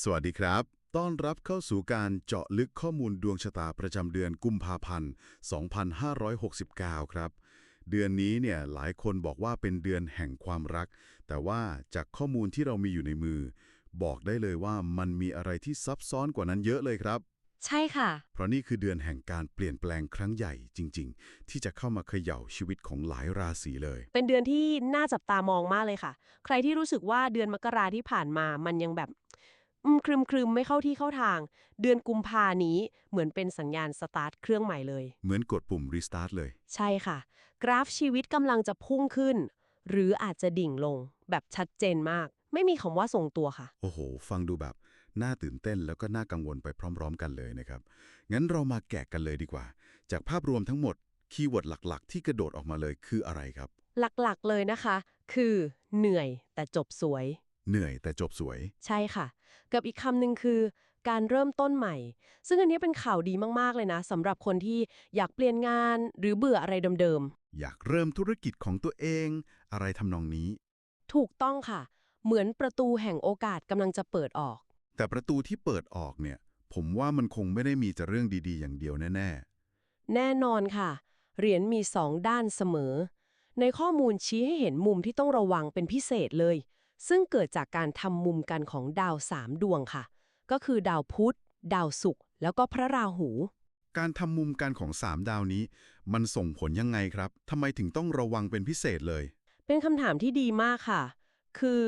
สวัสดีครับ ต้อนรับเข้าสู่การเจาะลึกข้อมูลดวงชะตาประจำเดือนกุมภาพันธ์ 2569 ครับ เดือนนี้เนี่ยหลายคนบอกว่าเป็นเดือนแห่งความรัก แต่ว่าจากข้อมูลที่เรามีอยู่ในมือ บอกได้เลยว่ามันมีอะไรที่ซับซ้อนกว่านั้นเยอะเลยครับ ใช่ค่ะ เพราะนี่คือเดือนแห่งการเปลี่ยนแปลงครั้งใหญ่จริง ๆ ที่จะเข้ามาเขย่าชีวิตของหลายราศีเลย เป็นเดือนที่น่าจับตามองมากเลยค่ะ ใครที่รู้สึกว่าเดือนมกราที่ผ่านมามันยังแบบ อืมครึมครึมๆไม่เข้าที่เข้าทาง เดือนกุมภานี้เหมือนเป็นสัญญาณสตาร์ทเครื่องใหม่เลย เหมือนกดปุ่มรีสตาร์ทเลย ใช่ค่ะ กราฟชีวิตกำลังจะพุ่งขึ้น หรืออาจจะดิ่งลง แบบชัดเจนมาก ไม่มีคำว่าทรงตัวค่ะ โอ้โห ฟังดูแบบ น่าตื่นเต้นแล้วก็น่ากังวลไปพร้อม ๆ กันเลยนะครับ งั้นเรามาแกะกันเลยดีกว่า จากภาพรวมทั้งหมดคีย์เวิร์ดหลักๆ ที่กระโดดออกมาเลยคืออะไรครับ หลักๆเลยนะคะ คือ เหนื่อยแต่จบสวย เหนื่อยแต่จบสวย ใช่ค่ะ กับอีกคำหนึ่งคือ การเริ่มต้นใหม่ ซึ่งอันนี้เป็นข่าวดีมากๆเลยนะสำหรับคนที่อยากเปลี่ยนงานหรือเบื่ออะไรเดิมอยากเริ่มธุรกิจของตัวเอง อะไรทำนองนี้ๆถูกต้องค่ะ เหมือนประตูแห่งโอกาสกำลังจะเปิดออก แต่ประตูที่เปิดออกเนี่ย ผมว่ามันคงไม่ได้มีแต่เรื่องดีๆ อย่างเดียวแน่แน่นอนค่ะ เหรียญมีสองด้านเสมอ ในข้อมูลชี้ให้เห็นมุมที่ต้องระวังเป็นพิเศษเลย ซึ่งเกิดจากการทำมุมกันของดาวสามดวงค่ะ ก็คือดาวพุธ ดาวศุกร์แล้วก็พระราหูๆการทำมุมกันของ3ดาวนี้ มันส่งผลยังไงครับทำไมถึงต้องระวังเป็นพิเศษเลย เป็นคำถามที่ดีมากค่ะ คือ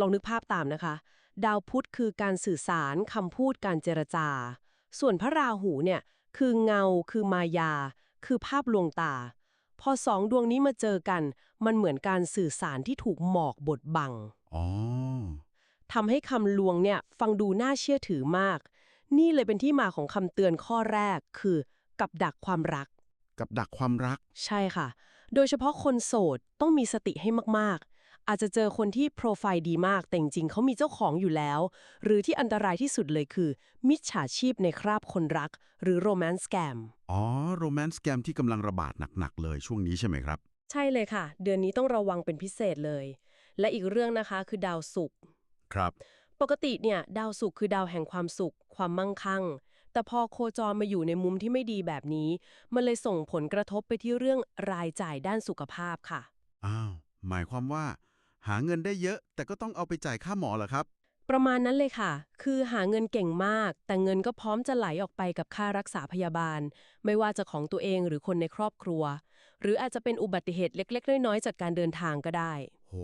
ลองนึกภาพตามนะคะ ดาวพุธคือการสื่อสารคำพูดการเจรจา ส่วนพระราหูเนี่ยคือเงาคือมายา คือภาพลวงตา พอสองดวงนี้มาเจอกัน มันเหมือนการสื่อสารที่ถูกหมอกบดบังอ๋อทำให้คำลวงเนี่ยฟังดูน่าเชื่อถือมาก นี่เลยเป็นที่มาของคำเตือนข้อแรกคือ กับดักความรัก กับดักความรัก ใช่ค่ะ โดยเฉพาะคนโสดต้องมีสติให้มากๆ อาจจะเจอคนที่โปรไฟล์ดีมากแต่จริงๆเขามีเจ้าของอยู่แล้ว หรือที่อันตรายที่สุดเลยคือ มิจฉาชีพในคราบคนรัก หรือโรแมนต์แกมอ๋อโรแมนต์แกมที่กำลังระบาดหนัก ๆ เลยช่วงนี้ใช่ไหมครับ ใช่เลยค่ะ เดือนนี้ต้องระวังเป็นพิเศษเลย และอีกเรื่องนะคะคือดาวศุกร์ครับ ปกติเนี่ยดาวศุกร์คือดาวแห่งความสุข ความมั่งคั่งแต่พอโคจรมาอยู่ในมุมที่ไม่ดีแบบนี้ มันเลยส่งผลกระทบไปที่เรื่องรายจ่ายด้านสุขภาพค่ะ อ้าว หมายความว่า หาเงินได้เยอะ แต่ก็ต้องเอาไปจ่ายค่าหมอเหรอครับ ประมาณนั้นเลยค่ะ คือหาเงินเก่งมาก แต่เงินก็พร้อมจะไหลออกไปกับค่ารักษาพยาบาล ไม่ว่าจะของตัวเองหรือคนในครอบครัว หรืออาจจะเป็นอุบัติเหตุเล็ก ๆ น้อยๆจากการเดินทางก็ได้ โห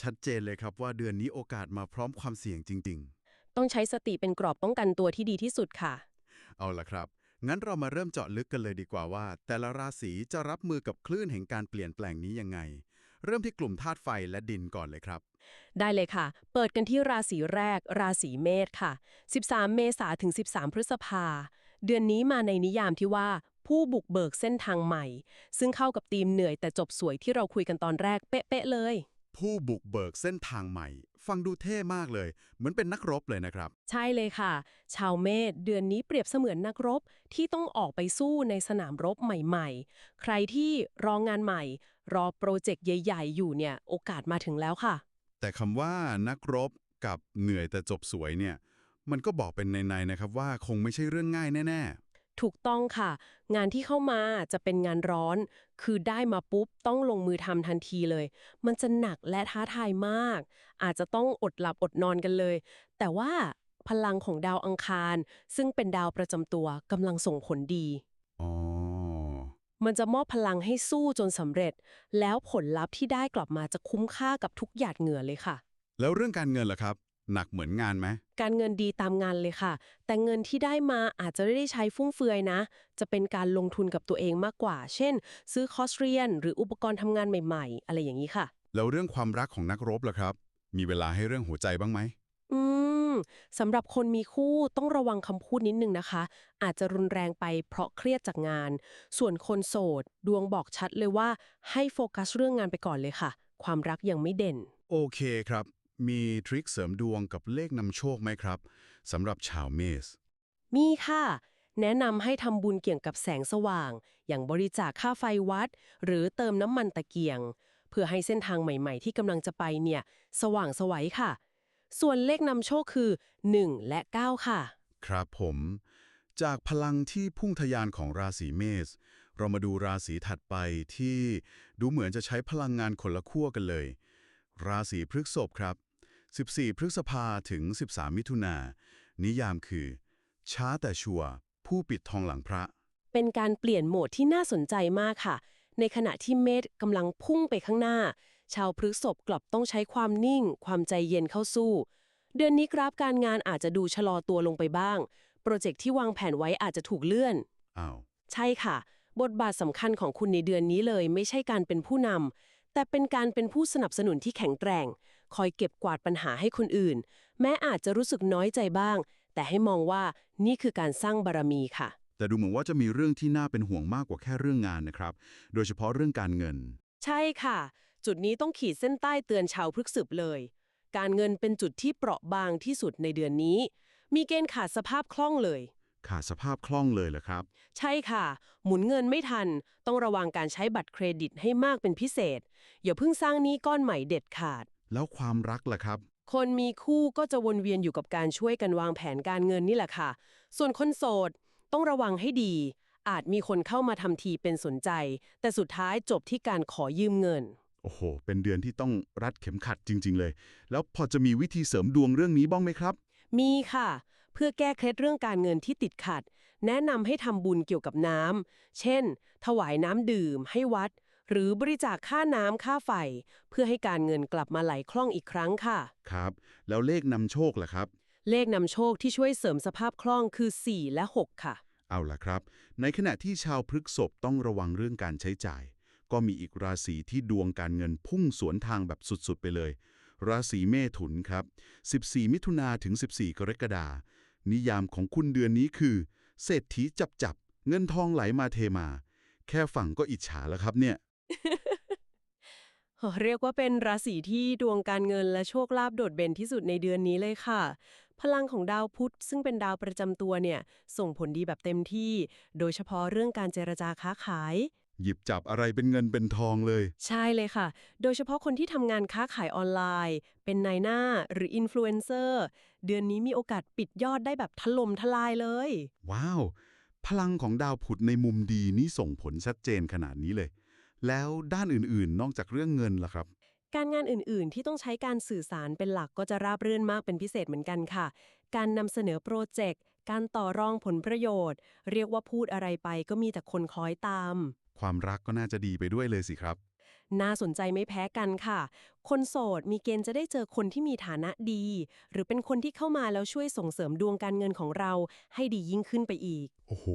ชัดเจนเลยครับว่าเดือนนี้โอกาสมาพร้อมความเสี่ยงจริง ต้องใช้สติเป็นกรอบป้องกันตัวที่ดีที่สุดค่ะ ๆ เอาล่ะครับ งั้นเรามาเริ่มเจาะลึกกันเลยดีกว่าว่า แต่ละราศีจะรับมือกับคลื่นแห่งการเปลี่ยนแปลงนี้ยังไง เริ่มที่กลุ่มธาตุไฟและดินก่อนเลยครับ ได้เลยค่ะ เปิดกันที่ราศีแรก ราศีเมษค่ะ 13 เมษาถึง 13 พฤษภา เดือนนี้มาในนิยามที่ว่าผู้บุกเบิกเส้นทางใหม่ ซึ่งเข้ากับธีมเหนื่อยแต่จบสวยที่เราคุยกันตอนแรกเป๊ะๆเลย ผู้บุกเบิกเส้นทางใหม่ ฟังดูเท่มากเลย เหมือนเป็นนักรบเลยนะครับ ใช่เลยค่ะ ชาวเมษเดือนนี้เปรียบเสมือนนักรบที่ต้องออกไปสู้ในสนามรบใหม่ๆ ใครที่รองงานใหม่ รอโปรเจกต์ใหญ่ ๆ อยู่เนี่ย โอกาสมาถึงแล้วค่ะ แต่คำว่านักรบกับเหนื่อยแต่จบสวยเนี่ย มันก็บอกเป็นในๆนะครับว่าคงไม่ใช่เรื่องง่ายแน่ ถูกต้องค่ะ งานที่เข้ามาจะเป็นงานร้อน คือได้มาปุ๊บต้องลงมือทำทันทีเลย มันจะหนักและท้าทายมาก อาจจะต้องอดหลับอดนอนกันเลย แต่ว่าพลังของดาวอังคาร ซึ่งเป็นดาวประจำตัวกำลังส่งผลดีๆอ๋อมันจะมอบพลังให้สู้จนสำเร็จ แล้วผลลัพธ์ที่ได้กลับมาจะคุ้มค่ากับทุกหยาดเหงื่อเลยค่ะ แล้วเรื่องการเงินล่ะครับ หนักเหมือนงานไหม การเงินดีตามงานเลยค่ะ แต่เงินที่ได้มาอาจจะไม่ได้ใช้ฟุ่มเฟือยนะ จะเป็นการลงทุนกับตัวเองมากกว่า เช่น ซื้อคอร์สเรียน หรืออุปกรณ์ทำงานใหม่ๆ อะไรอย่างนี้ค่ะ แล้วเรื่องความรักของนักรบล่ะครับ มีเวลาให้เรื่องหัวใจบ้างไหม อืมสำหรับคนมีคู่ต้องระวังคำพูดนิดนึงนะคะ อาจจะรุนแรงไปเพราะเครียดจากงาน ส่วนคนโสด ดวงบอกชัดเลยว่า ให้โฟกัสเรื่องงานไปก่อนเลยค่ะ ความรักยังไม่เด่น โอเคครับ มีทริคเสริมดวงกับเลขนำโชคไหมครับสำหรับชาวเมษมีค่ะ แนะนำให้ทำบุญเกี่ยวกับแสงสว่าง อย่างบริจาคค่าไฟวัด หรือเติมน้ำมันตะเกียง เพื่อให้เส้นทางใหม่ๆ ที่กำลังจะไปเนี่ย สว่างสวัยค่ะ ส่วนเลขนำโชคคือ 1 และ 9 ค่ะ ครับผม จากพลังที่พุ่งทะยานของราศีเมษเรามาดูราศีถัดไปที่ดูเหมือนจะใช้พลังงานคนละขั้วกันเลย ราศีพฤษภครับ 14 พฤษภาถึง 13 มิถุนา นิยามคือ ช้าแต่ชัวร์ผู้ปิดทองหลังพระ เป็นการเปลี่ยนโหมดที่น่าสนใจมากค่ะ ในขณะที่เมษกำลังพุ่งไปข้างหน้า ชาวพฤษภกลับต้องใช้ความนิ่ง ความใจเย็นเข้าสู้ เดือนนี้กราฟการงานอาจจะดูชะลอตัวลงไปบ้าง โปรเจกต์ที่วางแผนไว้อาจจะถูกเลื่อนอ้าวใช่ค่ะ บทบาทสำคัญของคุณในเดือนนี้เลย ไม่ใช่การเป็นผู้นำแต่เป็นการเป็นผู้สนับสนุนที่แข็งแกร่ง คอยเก็บกวาดปัญหาให้คนอื่น แม้อาจจะรู้สึกน้อยใจบ้าง แต่ให้มองว่านี่คือการสร้างบารมีค่ะ แต่ดูเหมือนว่าจะมีเรื่องที่น่าเป็นห่วงมากกว่าแค่เรื่องงานนะครับ โดยเฉพาะเรื่องการเงิน ใช่ค่ะ จุดนี้ต้องขีดเส้นใต้เตือนชาวพฤกษบเลย การเงินเป็นจุดที่เปราะบางที่สุดในเดือนนี้ มีเกณฑ์ขาดสภาพคล่องเลยขาดสภาพคล่องเลยเหรอครับ ใช่ค่ะ หมุนเงินไม่ทัน ต้องระวังการใช้บัตรเครดิตให้มากเป็นพิเศษ อย่าเพิ่งสร้างหนี้ก้อนใหม่เด็ดขาด แล้วความรักล่ะครับ คนมีคู่ก็จะวนเวียนอยู่กับการช่วยกันวางแผนการเงินนี่แหละค่ะ ส่วนคนโสดต้องระวังให้ดี อาจมีคนเข้ามาทำทีเป็นสนใจ แต่สุดท้ายจบที่การขอยืมเงิน โอ้โห เป็นเดือนที่ต้องรัดเข็มขัดจริง ๆ เลย แล้วพอจะมีวิธีเสริมดวงเรื่องนี้บ้างไหมครับ มีค่ะ เพื่อแก้เคล็ดเรื่องการเงินที่ติดขัด แนะนำให้ทำบุญเกี่ยวกับน้ำเช่น ถวายน้ำดื่มให้วัด หรือบริจาคค่าน้ำค่าไฟ เพื่อให้การเงินกลับมาไหลคล่องอีกครั้งค่ะ ครับ แล้วเลขนำโชคล่ะครับ เลขนำโชคที่ช่วยเสริมสภาพคล่องคือ 4 และ 6 ค่ะ เอาล่ะครับ ในขณะที่ชาวพฤกษภต้องระวังเรื่องการใช้จ่าย ก็มีอีกราศีที่ดวงการเงินพุ่งสวนทางแบบสุดๆ ไปเลย ราศีเมถุนครับ 14 มิถุนาถึง 14 กรกฎานิยามของคุณเดือนนี้คือ เศรษฐีจับจับๆเงินทองไหลมาเทมา แค่ฝั่งก็อิจฉาแล้วครับเนี่ย เรียกว่าเป็นราศีที่ดวงการเงินและโชคลาภโดดเด่นที่สุดในเดือนนี้เลยค่ะ พลังของดาวพุธซึ่งเป็นดาวประจำตัวเนี่ย ส่งผลดีแบบเต็มที่ โดยเฉพาะเรื่องการเจรจาค้าขาย หยิบจับอะไรเป็นเงินเป็นทองเลย ใช่เลยค่ะ โดยเฉพาะคนที่ทำงานค้าขายออนไลน์ เป็นนายหน้าหรืออินฟลูเอนเซอร์ เดือนนี้มีโอกาสปิดยอดได้แบบถล่มทลายเลย ว้าว พลังของดาวผุดในมุมดีนี่ส่งผลชัดเจนขนาดนี้เลย แล้วด้านอื่นๆ นอกจากเรื่องเงินล่ะครับ การงานอื่นๆ ที่ต้องใช้การสื่อสารเป็นหลักก็จะราบรื่นมากเป็นพิเศษเหมือนกันค่ะ การนำเสนอโปรเจกต์ การต่อรองผลประโยชน์ เรียกว่าพูดอะไรไปก็มีแต่คนคล้อยตาม ความรักก็น่าจะดีไปด้วยเลยสิครับ น่าสนใจไม่แพ้กันค่ะ คนโสดมีเกณฑ์จะได้เจอคนที่มีฐานะดี หรือเป็นคนที่เข้ามาแล้วช่วยส่งเสริมดวงการเงินของเรา ให้ดียิ่งขึ้นไปอีก โอ้โห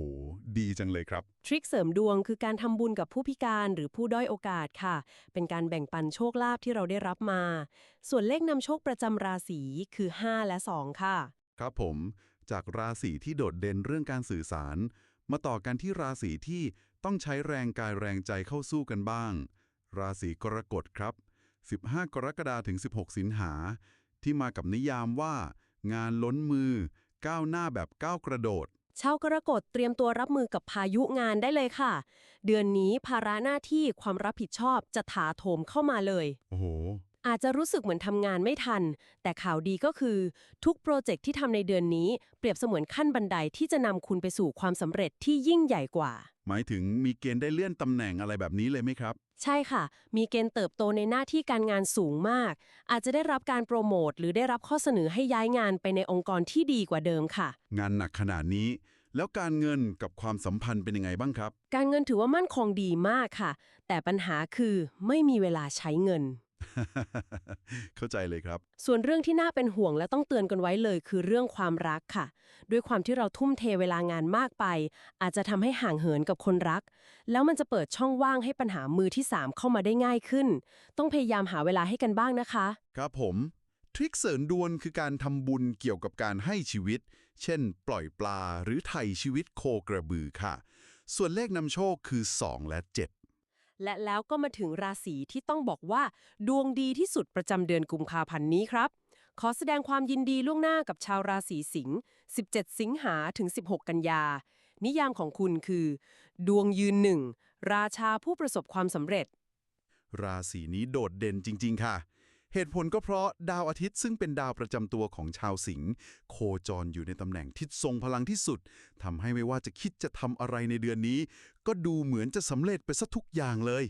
ดีจังเลยครับ ทริคเสริมดวงคือการทำบุญกับผู้พิการหรือผู้ด้อยโอกาสค่ะ เป็นการแบ่งปันโชคลาภที่เราได้รับมา ส่วนเลขนำโชคประจำราศีคือ 5 และ 2 ค่ะ ครับผม จากราศีที่โดดเด่นเรื่องการสื่อสาร มาต่อกันที่ราศีที่ต้องใช้แรงกายแรงใจเข้าสู้กันบ้าง ราศีกรกฎครับ 15 กรกฎาคมถึง 16 สิงหา ที่มากับนิยามว่า งานล้นมือ ก้าวหน้าแบบก้าวกระโดดชาวกรกฎเตรียมตัวรับมือกับพายุงานได้เลยค่ะ เดือนนี้ภาระหน้าที่ความรับผิดชอบจะถาโถมเข้ามาเลย โอ้โห อาจจะรู้สึกเหมือนทำงานไม่ทัน แต่ข่าวดีก็คือ ทุกโปรเจกต์ที่ทำในเดือนนี้ เปรียบเสมือนขั้นบันไดที่จะนำคุณไปสู่ความสำเร็จที่ยิ่งใหญ่กว่า หมายถึงมีเกณฑ์ได้เลื่อนตำแหน่งอะไรแบบนี้เลยไหมครับ ใช่ค่ะ มีเกณฑ์เติบโตในหน้าที่การงานสูงมาก อาจจะได้รับการโปรโมทหรือได้รับข้อเสนอให้ย้ายงานไปในองค์กรที่ดีกว่าเดิมค่ะ งานหนักขนาดนี้ แล้วการเงินกับความสัมพันธ์เป็นยังไงบ้างครับ การเงินถือว่ามั่นคงดีมากค่ะ แต่ปัญหาคือไม่มีเวลาใช้เงิน เข้าใจเลยครับ ส่วนเรื่องที่น่าเป็นห่วงและต้องเตือนกันไว้เลย คือเรื่องความรักค่ะ ด้วยความที่เราทุ่มเทเวลางานมากไป อาจจะทำให้ห่างเหินกับคนรัก แล้วมันจะเปิดช่องว่างให้ปัญหามือที่ 3 เข้ามาได้ง่ายขึ้น ต้องพยายามหาเวลาให้กันบ้างนะคะ ครับผม ทริคเสริมดวนคือการทำบุญเกี่ยวกับการให้ชีวิต เช่น ปล่อยปลาหรือไถ่ชีวิตโคกระบือค่ะ ส่วนเลขนำโชคคือ 2 และ 7 และแล้วก็มาถึงราศีที่ต้องบอกว่า ดวงดีที่สุดประจำเดือนกุมภาพันธ์นี้ครับ ขอแสดงความยินดีล่วงหน้ากับชาวราศีสิงห์ 17 สิงหาถึง 16 กันยา นิยามของคุณคือ ดวงยืนหนึ่ง ราชาผู้ประสบความสำเร็จ ราศีนี้โดดเด่นจริง ๆ ค่ะ เหตุผลก็เพราะดาวอาทิตย์ซึ่งเป็นดาวประจำตัวของชาวสิงห์โคจรอยู่ในตำแหน่งที่ทรงพลังที่สุดทำให้ไม่ว่าจะคิดจะทำอะไรในเดือนนี้ ก็ดูเหมือนจะสำเร็จไปซะทุกอย่างเลย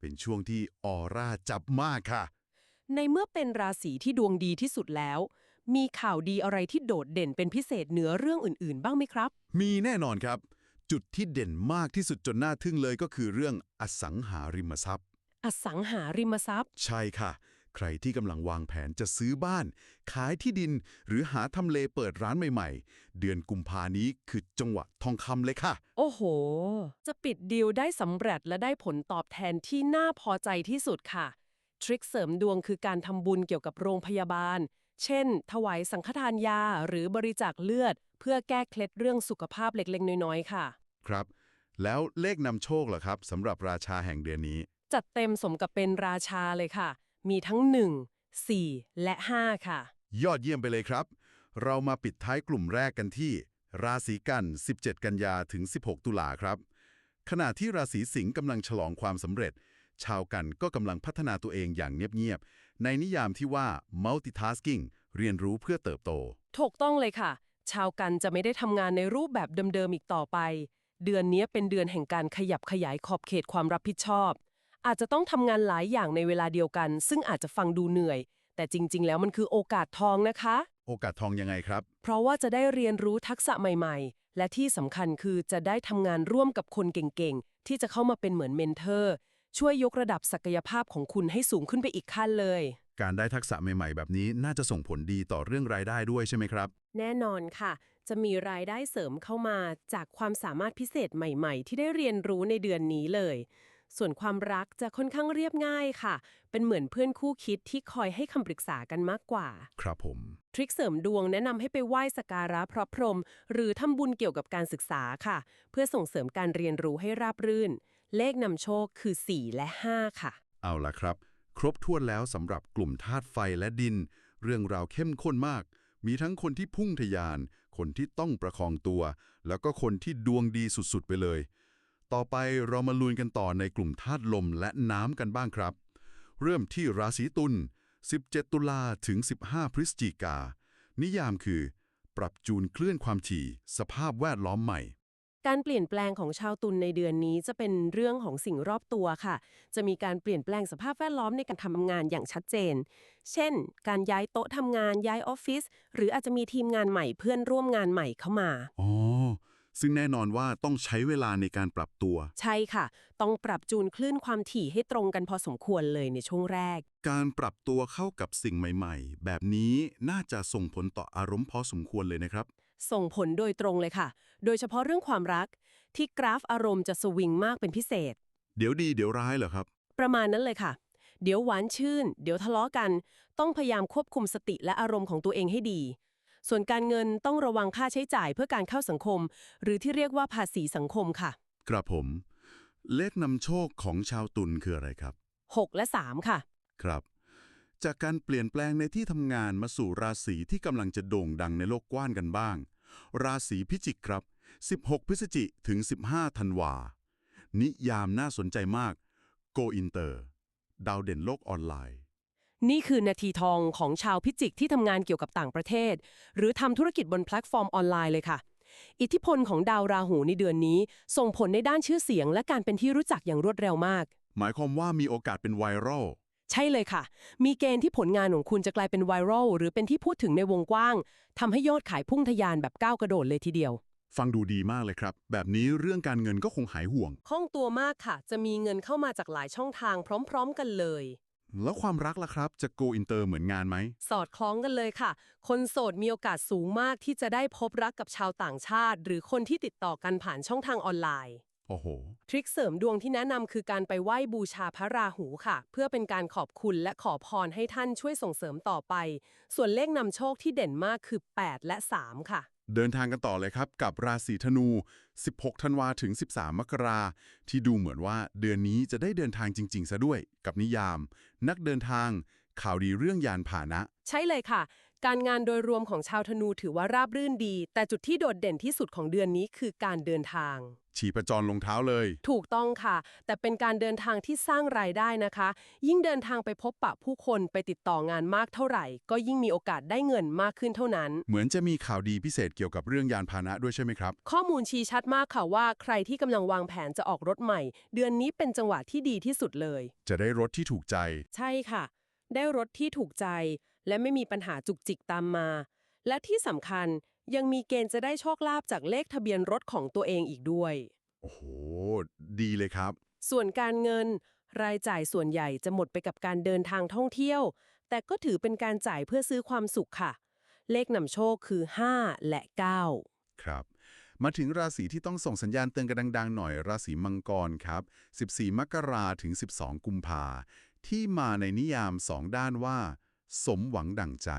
เป็นช่วงที่ออร่าจับมากค่ะ ในเมื่อเป็นราศีที่ดวงดีที่สุดแล้ว มีข่าวดีอะไรที่โดดเด่นเป็นพิเศษเหนือเรื่องอื่นๆ บ้างไหมครับ มีแน่นอนครับ จุดที่เด่นมากที่สุดจนน่าทึ่งเลยก็คือเรื่องอสังหาริมทรัพย์ อสังหาริมทรัพย์ ใช่ค่ะ ใครที่กำลังวางแผนจะซื้อบ้าน ขายที่ดิน หรือหาทำเลเปิดร้านใหม่ ๆ เดือนกุมภานี้คือจังหวะทองคำเลยค่ะ โอ้โห จะปิดดีลได้สำเร็จและได้ผลตอบแทนที่น่าพอใจที่สุดค่ะ ทริคเสริมดวงคือการทำบุญเกี่ยวกับโรงพยาบาล เช่น ถวายสังฆทานยาหรือบริจาคเลือด เพื่อแก้เคล็ดเรื่องสุขภาพเล็กๆน้อยๆค่ะ ครับ แล้วเลขนำโชคล่ะครับสำหรับราชาแห่งเดือนนี้ จัดเต็มสมกับเป็นราชาเลยค่ะ มีทั้ง 1 4 และ 5 ค่ะ ยอดเยี่ยมไปเลยครับ เรามาปิดท้ายกลุ่มแรกกันที่ ราศีกัน 17 กันยาถึง 16 ตุลาครับ ขณะที่ราศีสิงห์กำลังฉลองความสำเร็จ ชาวกันก็กำลังพัฒนาตัวเองอย่างเงียบๆ ในนิยามที่ว่า multitasking เรียนรู้เพื่อเติบโต ถูกต้องเลยค่ะ ชาวกันจะไม่ได้ทำงานในรูปแบบเดิมๆอีกต่อไป เดือนนี้เป็นเดือนแห่งการขยับขยายขอบเขตความรับผิดชอบ อาจจะต้องทำงานหลายอย่างในเวลาเดียวกัน ซึ่งอาจจะฟังดูเหนื่อย แต่จริง ๆ แล้วมันคือโอกาสทองนะคะ โอกาสทองยังไงครับ เพราะว่าจะได้เรียนรู้ทักษะใหม่ๆ และที่สำคัญคือจะได้ทำงานร่วมกับคนเก่งๆ ที่จะเข้ามาเป็นเหมือนเมนเทอร์ ช่วยยกระดับศักยภาพของคุณให้สูงขึ้นไปอีกขั้นเลย การได้ทักษะใหม่ ๆ แบบนี้น่าจะส่งผลดีต่อเรื่องรายได้ด้วยใช่ไหมครับ แน่นอนค่ะ จะมีรายได้เสริมเข้ามาจากความสามารถพิเศษใหม่ ๆ ที่ได้เรียนรู้ในเดือนนี้เลย ส่วนความรักจะค่อนข้างเรียบง่ายค่ะ เป็นเหมือนเพื่อนคู่คิดที่คอยให้คำปรึกษากันมากกว่า ครับผม ทริคเสริมดวงแนะนำให้ไปไหว้สกการะพระพรหมหรือทำบุญเกี่ยวกับการศึกษาค่ะ เพื่อส่งเสริมการเรียนรู้ให้ราบรื่น เลขนำโชคคือ 4 และ 5 ค่ะ เอาล่ะครับ ครบถ้วนแล้วสำหรับกลุ่มธาตุไฟและดิน เรื่องราวเข้มข้นมากมีทั้งคนที่พุ่งทะยาน คนที่ต้องประคองตัว แล้วก็คนที่ดวงดีสุดๆ ไปเลย ต่อไปเรามาลุยกันต่อในกลุ่มธาตุลมและน้ำกันบ้างครับ เริ่มที่ราศีตุล 17 ตุลาถึง 15 พฤศจิกา นิยามคือ ปรับจูนเคลื่อนความถี่ สภาพแวดล้อมใหม่ การเปลี่ยนแปลงของชาวตุลในเดือนนี้จะเป็นเรื่องของสิ่งรอบตัวค่ะ จะมีการเปลี่ยนแปลงสภาพแวดล้อมในการทำงานอย่างชัดเจน เช่น การย้ายโต๊ะทำงานย้ายออฟฟิศหรืออาจจะมีทีมงานใหม่เพื่อนร่วมงานใหม่เข้ามา อ๋อ ซึ่งแน่นอนว่าต้องใช้เวลาในการปรับตัว ใช่ค่ะ ต้องปรับจูนคลื่นความถี่ให้ตรงกันพอสมควรเลยในช่วงแรก การปรับตัวเข้ากับสิ่งใหม่ ๆ แบบนี้น่าจะส่งผลต่ออารมณ์พอสมควรเลยนะครับ ส่งผลโดยตรงเลยค่ะ โดยเฉพาะเรื่องความรัก ที่กราฟอารมณ์จะสวิงมากเป็นพิเศษ เดี๋ยวดีเดี๋ยวร้ายเหรอครับ ประมาณนั้นเลยค่ะ เดี๋ยวหวานชื่น เดี๋ยวทะเลาะกัน ต้องพยายามควบคุมสติและอารมณ์ของตัวเองให้ดี ส่วนการเงินต้องระวังค่าใช้จ่ายเพื่อการเข้าสังคม หรือที่เรียกว่าภาษีสังคมค่ะ ครับผม เลขนำโชคของชาวตุลคืออะไรครับ 6 และ 3 ค่ะ ครับ จากการเปลี่ยนแปลงในที่ทำงานมาสู่ราศีที่กำลังจะโด่งดังในโลกกว้านกันบ้าง ราศีพิจิกครับ 16 พฤศจิถึง 15 ธันวา นิยามน่าสนใจมาก Go Inter ดาวเด่นโลกออนไลน์ นี่คือนาทีทองของชาวพิจิกที่ทำงานเกี่ยวกับต่างประเทศ หรือทำธุรกิจบนแพลตฟอร์มออนไลน์เลยค่ะ อิทธิพลของดาวราหูในเดือนนี้ ส่งผลในด้านชื่อเสียง และการเป็นที่รู้จักอย่างรวดเร็วมาก หมายความว่ามีโอกาสเป็นไวรัลใช่เลยค่ะ มีเกณฑ์ที่ผลงานของคุณจะกลายเป็นไวรัลหรือเป็นที่พูดถึงในวงกว้างทำให้ยอดขายพุ่งทะยานแบบก้าวกระโดดเลยทีเดียว ฟังดูดีมากเลยครับ แบบนี้เรื่องการเงินก็คงหายห่วง คล่องตัวมากค่ะ จะมีเงินเข้ามาจากหลายช่องทางพร้อม ๆ กันเลย แล้วความรักล่ะครับจะ Go Inter เหมือนงานไหม สอดคล้องกันเลยค่ะ คนโสดมีโอกาสสูงมากที่จะได้พบรักกับชาวต่างชาติ หรือคนที่ติดต่อกันผ่านช่องทางออนไลน์ โอ้โห ทริคเสริมดวงที่แนะนำคือการไปไหว้บูชาพระราหูค่ะ เพื่อเป็นการขอบคุณและขอพรให้ท่านช่วยส่งเสริมต่อไป ส่วนเลขนำโชคที่เด่นมากคือ 8 และ 3 ค่ะ เดินทางกันต่อเลยครับกับราศีธนู 16 ธันวาถึง 13 มกราที่ดูเหมือนว่าเดือนนี้จะได้เดินทางจริง ๆ ซะด้วย กับนิยาม นักเดินทางข่าวดีเรื่องยานพาหนะ ใช่เลยค่ะ การงานโดยรวมของชาวธนูถือว่าราบรื่นดี แต่จุดที่โดดเด่นที่สุดของเดือนนี้คือการเดินทาง ฉีประจรลงเท้าเลย ถูกต้องค่ะ แต่เป็นการเดินทางที่สร้างรายได้นะคะ ยิ่งเดินทางไปพบปะผู้คนไปติดต่องานมากเท่าไหร่ ก็ยิ่งมีโอกาสได้เงินมากขึ้นเท่านั้น เหมือนจะมีข่าวดีพิเศษเกี่ยวกับเรื่องยานพาหนะด้วยใช่ไหมครับ ข้อมูลชี้ชัดมากค่ะว่าใครที่กำลังวางแผนจะออกรถใหม่ เดือนนี้เป็นจังหวะที่ดีที่สุดเลย จะได้รถที่ถูกใจ ใช่ค่ะ ได้รถที่ถูกใจ และไม่มีปัญหาจุกจิกตามมา และที่สำคัญยังมีเกณฑ์จะได้โชคลาภจากเลขทะเบียนรถของตัวเองอีกด้วย โอ้โห ดีเลยครับ ส่วนการเงิน รายจ่ายส่วนใหญ่จะหมดไปกับการเดินทางท่องเที่ยว แต่ก็ถือเป็นการจ่ายเพื่อซื้อความสุขค่ะ เลขนำโชคคือ 5 และ 9 ครับ มาถึงราศีที่ต้องส่งสัญญาณเตือนกันดัง ๆ หน่อยราศีมังกรครับ 14 มกราถึง 12 กุมภาที่มาในนิยาม2ด้านว่า สมหวังดั่งใจ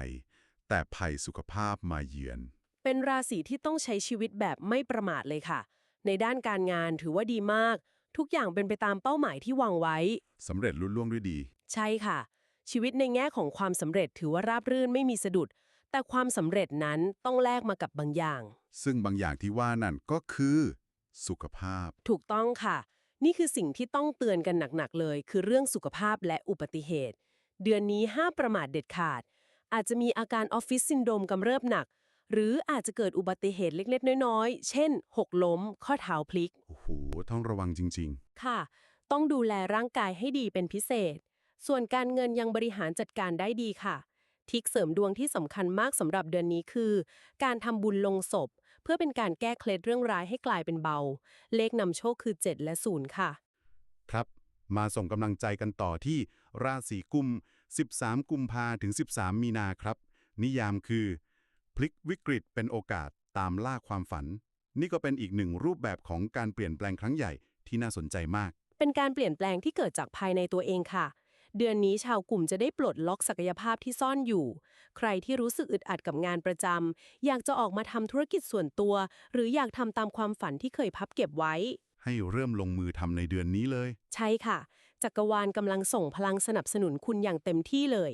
แต่ภัยสุขภาพมาเยือน เป็นราศีที่ต้องใช้ชีวิตแบบไม่ประมาทเลยค่ะ ในด้านการงานถือว่าดีมาก ทุกอย่างเป็นไปตามเป้าหมายที่วางไว้สำเร็จลุล่วงด้วยดี ใช่ค่ะ ชีวิตในแง่ของความสำเร็จถือว่าราบรื่นไม่มีสะดุด แต่ความสำเร็จนั้นต้องแลกมากับบางอย่าง ซึ่งบางอย่างที่ว่านั่นก็คือ สุขภาพ ถูกต้องค่ะ นี่คือสิ่งที่ต้องเตือนกันหนักๆเลย คือเรื่องสุขภาพและอุบัติเหตุ เดือนนี้ห้ามประมาทเด็ดขาด อาจจะมีอาการออฟฟิศซินโดรมกำเริบหนัก หรืออาจจะเกิดอุบัติเหตุเล็กๆ น้อยๆ เช่น หกล้ม ข้อเท้าพลิก โอ้โห ต้องระวังจริงค่ะ ต้องดูแลร่างกายให้ดีเป็นพิเศษ ส่วนการเงินยังบริหารจัดการได้ดีค่ะ ทิกเสริมดวงที่สำคัญมากสำหรับเดือนนี้คือ การทำบุญลงศพ เพื่อเป็นการแก้เคล็ดเรื่องร้ายให้กลายเป็นเบา เลขนำโชคคือ 7 และ 0 ค่ะๆครับ มาส่งกำลังใจกันต่อที่ ราศีกุม 13 กุมภาถึง 13 มีนาครับ นิยามคือ พลิกวิกฤตเป็นโอกาสตามล่าความฝัน นี่ก็เป็นอีกหนึ่งรูปแบบของการเปลี่ยนแปลงครั้งใหญ่ที่น่าสนใจมาก เป็นการเปลี่ยนแปลงที่เกิดจากภายในตัวเองค่ะ เดือนนี้ชาวกลุ่มจะได้ปลดล็อกศักยภาพที่ซ่อนอยู่ ใครที่รู้สึกอึดอัดกับงานประจำอยากจะออกมาทำธุรกิจส่วนตัว หรืออยากทำตามความฝันที่เคยพับเก็บไว้ ให้เริ่มลงมือทำในเดือนนี้เลย ใช่ค่ะ จักรวาลกำลังส่งพลังสนับสนุนคุณอย่างเต็มที่เลย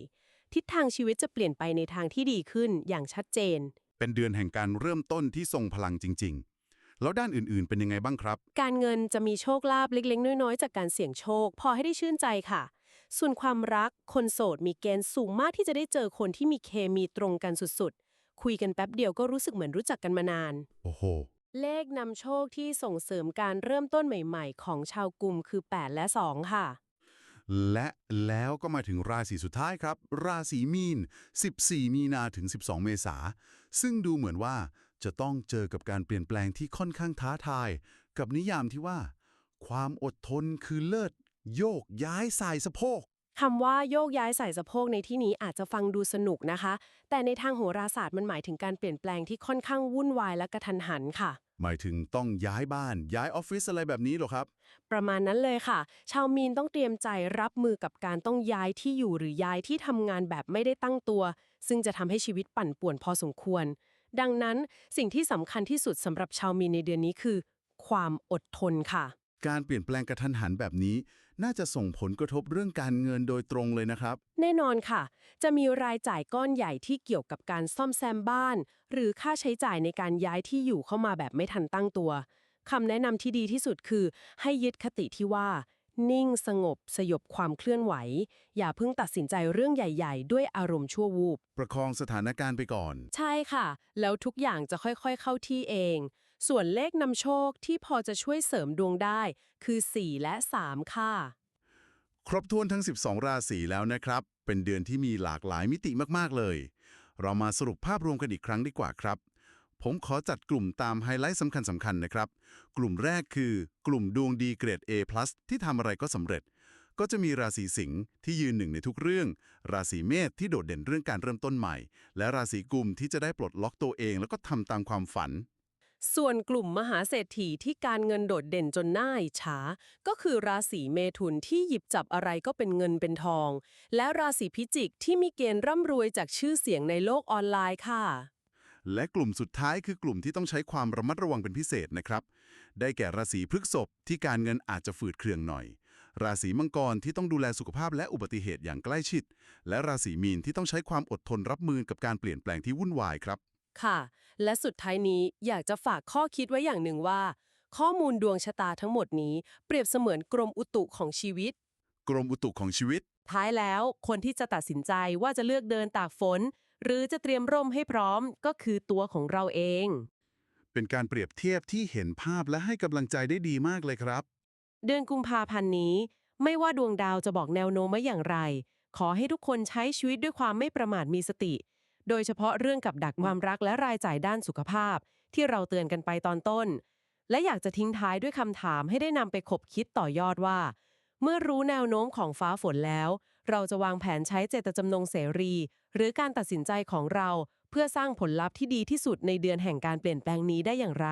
ทิศทางชีวิตจะเปลี่ยนไปในทางที่ดีขึ้นอย่างชัดเจน เป็นเดือนแห่งการเริ่มต้นที่ทรงพลังจริง ๆ แล้วด้านอื่นๆ เป็นยังไงบ้างครับ การเงินจะมีโชคลาภเล็กๆ น้อยๆ จากการเสี่ยงโชค พอให้ได้ชื่นใจค่ะ ส่วนความรักคนโสดมีเกณฑ์สูงมากที่จะได้เจอคนที่มีเคมีตรงกันสุดๆ คุยกันแป๊บเดียวก็รู้สึกเหมือนรู้จักกันมานาน โอ้โห เลขนำโชคที่ส่งเสริมการเริ่มต้นใหม่ๆ ของชาวกลุ่มคือ 8 และ 2 ค่ะ และแล้วก็มาถึงราศีสุดท้ายครับ ราศีมีน 14 มีนาถึง 12 เมษา ซึ่งดูเหมือนว่าจะต้องเจอกับการเปลี่ยนแปลงที่ค่อนข้างท้าทาย กับนิยามที่ว่า ความอดทนคือเลิศ โยกย้ายสายสะโพก คำว่าโยกย้ายใส่สะโพกในที่นี้อาจจะฟังดูสนุกนะคะ แต่ในทางโหราศาสตร์มันหมายถึงการเปลี่ยนแปลงที่ค่อนข้างวุ่นวายและกระทันหันค่ะ หมายถึงต้องย้ายบ้านย้ายออฟฟิศอะไรแบบนี้เหรอครับ ประมาณนั้นเลยค่ะ ชาวมีนต้องเตรียมใจรับมือกับการต้องย้ายที่อยู่หรือย้ายที่ทำงานแบบไม่ได้ตั้งตัว ซึ่งจะทำให้ชีวิตปั่นป่วนพอสมควร ดังนั้นสิ่งที่สำคัญที่สุดสำหรับชาวมีนในเดือนนี้คือ ความอดทนค่ะ การเปลี่ยนแปลงกระทันหันแบบนี้ น่าจะส่งผลกระทบเรื่องการเงินโดยตรงเลยนะครับ แน่นอนค่ะ จะมีรายจ่ายก้อนใหญ่ที่เกี่ยวกับการซ่อมแซมบ้าน หรือค่าใช้จ่ายในการย้ายที่อยู่เข้ามาแบบไม่ทันตั้งตัวคำแนะนำที่ดีที่สุดคือ ให้ยึดคติที่ว่า นิ่งสงบ สยบความเคลื่อนไหว อย่าเพิ่งตัดสินใจเรื่องใหญ่ ๆ ด้วยอารมณ์ชั่ววูบ ประคองสถานการณ์ไปก่อน ใช่ค่ะ แล้วทุกอย่างจะค่อยๆเข้าที่เอง ส่วนเลขนำโชคที่พอจะช่วยเสริมดวงได้ คือ 4 และ 3 ค่ะ ครบถ้วนทั้ง 12 ราศีแล้วนะครับ เป็นเดือนที่มีหลากหลายมิติมากๆเลย เรามาสรุปภาพรวมกันอีกครั้งดีกว่าครับ ผมขอจัดกลุ่มตามไฮไลท์สำคัญสำคัญๆนะครับ กลุ่มแรกคือกลุ่มดวงดีเกรด A+ ที่ทำอะไรก็สำเร็จก็จะมีราศีสิงห์ที่ยืนหนึ่งในทุกเรื่อง ราศีเมษที่โดดเด่นเรื่องการเริ่มต้นใหม่ และราศีกุมที่จะได้ปลดล็อกตัวเอง แล้วก็ทำตามความฝัน ส่วนกลุ่มมหาเศรษฐีที่การเงินโดดเด่นจนน่าอิจฉาก็คือราศีเมถุนที่หยิบจับอะไรก็เป็นเงินเป็นทอง และราศีพิจิกที่มีเกณฑ์ร่ำรวยจากชื่อเสียงในโลกออนไลน์ค่ะ และกลุ่มสุดท้ายคือกลุ่มที่ต้องใช้ความระมัดระวังเป็นพิเศษนะครับ ได้แก่ราศีพฤษภที่การเงินอาจจะฝืดเคืองหน่อย ราศีมังกรที่ต้องดูแลสุขภาพและอุบัติเหตุอย่างใกล้ชิด และราศีมีนที่ต้องใช้ความอดทนรับมือกับการเปลี่ยนแปลงที่วุ่นวายครับ ค่ะ และสุดท้ายนี้อยากจะฝากข้อคิดไว้อย่างหนึ่งว่า ข้อมูลดวงชะตาทั้งหมดนี้เปรียบเสมือนกรมอุตุของชีวิต กรมอุตุของชีวิต ท้ายแล้วคนที่จะตัดสินใจว่าจะเลือกเดินตากฝน หรือจะเตรียมร่มให้พร้อมก็คือตัวของเราเอง เป็นการเปรียบเทียบที่เห็นภาพและให้กำลังใจได้ดีมากเลยครับ เดือนกุมภาพันธ์นี้ ไม่ว่าดวงดาวจะบอกแนวโน้มว่าอย่างไร ขอให้ทุกคนใช้ชีวิตด้วยความไม่ประมาทมีสติ โดยเฉพาะเรื่องกับดักความรักและรายจ่ายด้านสุขภาพ ที่เราเตือนกันไปตอนต้น และอยากจะทิ้งท้ายด้วยคำถามให้ได้นำไปคบคิดต่อยอดว่า เมื่อรู้แนวโน้มของฟ้าฝนแล้ว เราจะวางแผนใช้เจตจำนงเสรี หรือการตัดสินใจของเรา เพื่อสร้างผลลัพธ์ที่ดีที่สุดในเดือนแห่งการเปลี่ยนแปลงนี้ได้อย่างไร